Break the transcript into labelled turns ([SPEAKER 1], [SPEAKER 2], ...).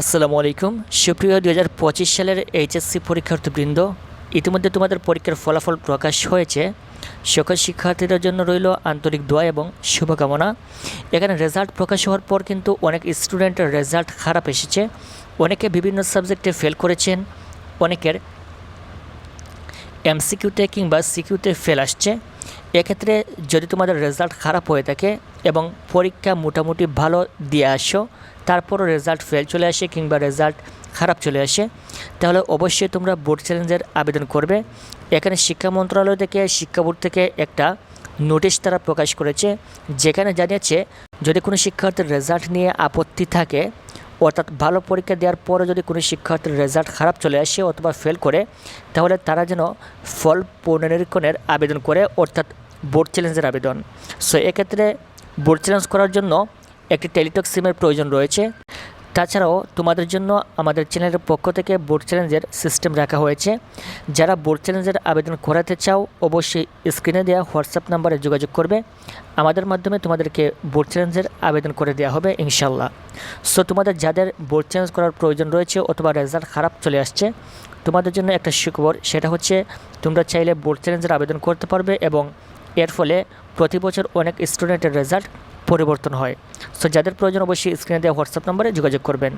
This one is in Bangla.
[SPEAKER 1] আসসালামু আলাইকুম। সুপ্রিয় দুই হাজার পঁচিশ সালের এইচএসসি পরীক্ষার্থীবৃন্দ, ইতিমধ্যে তোমাদের পরীক্ষার ফলাফল প্রকাশ হয়েছে। সকল শিক্ষার্থীদের জন্য রইল আন্তরিক দোয়া এবং শুভকামনা। এখানে রেজাল্ট প্রকাশ হওয়ার পর কিন্তু অনেক স্টুডেন্টের রেজাল্ট খারাপ এসেছে। অনেকে বিভিন্ন সাবজেক্টে ফেল করেছেন, অনেকের এমসিকিউতে কিংবা সিকিউতে ফেল আসছে। এক্ষেত্রে যদি তোমাদের রেজাল্ট খারাপ হয়ে থাকে এবং পরীক্ষা মোটামুটি ভালো দিয়ে আসো তারপরও রেজাল্ট ফেল চলে আসে কিংবা রেজাল্ট খারাপ চলে আসে, তাহলে অবশ্যই তোমরা বোর্ড চ্যালেঞ্জের আবেদন করবে। এখানে শিক্ষা মন্ত্রণালয় থেকে, শিক্ষা বোর্ড থেকে একটা নোটিশ তারা প্রকাশ করেছে, যেখানে জানিয়েছে, যদি কোনো শিক্ষার্থীর রেজাল্ট নিয়ে আপত্তি থাকে, অর্থাৎ ভালো পরীক্ষা দেওয়ার পরে যদি কোনো শিক্ষার্থীর রেজাল্ট খারাপ চলে আসে অথবা ফেল করে, তাহলে তারা যেন ফল পুনরীক্ষণের আবেদন করে, অর্থাৎ বোর্ড চ্যালেঞ্জের আবেদন। সো এক্ষেত্রে বোর্ড চ্যালেঞ্জ করার জন্য একটি টেলিটক সিমের প্রয়োজন রয়েছে। তাছাড়াও তোমাদের জন্য আমাদের চ্যানেলের পক্ষ থেকে বোর্ড চ্যালেঞ্জের সিস্টেম রাখা হয়েছে। যারা বোর্ড চ্যালেঞ্জের আবেদন করাতে চাও, অবশ্যই স্ক্রিনে দেওয়া হোয়াটসঅ্যাপ নাম্বারে যোগাযোগ করবে। আমাদের মাধ্যমে তোমাদেরকে বোর্ড চ্যালেঞ্জের আবেদন করে দেওয়া হবে ইনশাল্লাহ সো তোমাদের যাদের বোর্ড চ্যালেঞ্জ করার প্রয়োজন রয়েছে অথবা রেজাল্ট খারাপ চলে আসছে, তোমাদের জন্য একটা সুখবর, সেটা হচ্ছে তোমরা চাইলে বোর্ড চ্যালেঞ্জের আবেদন করতে পারবে এবং এর ফলে প্রতি বছর অনেক স্টুডেন্টের রেজাল্ট পরিবর্তন হয়। সো যাদের প্রয়োজন অবশ্যই স্ক্রিনে দেওয়া হোয়াটসঅ্যাপ নম্বরে যোগাযোগ করবেন।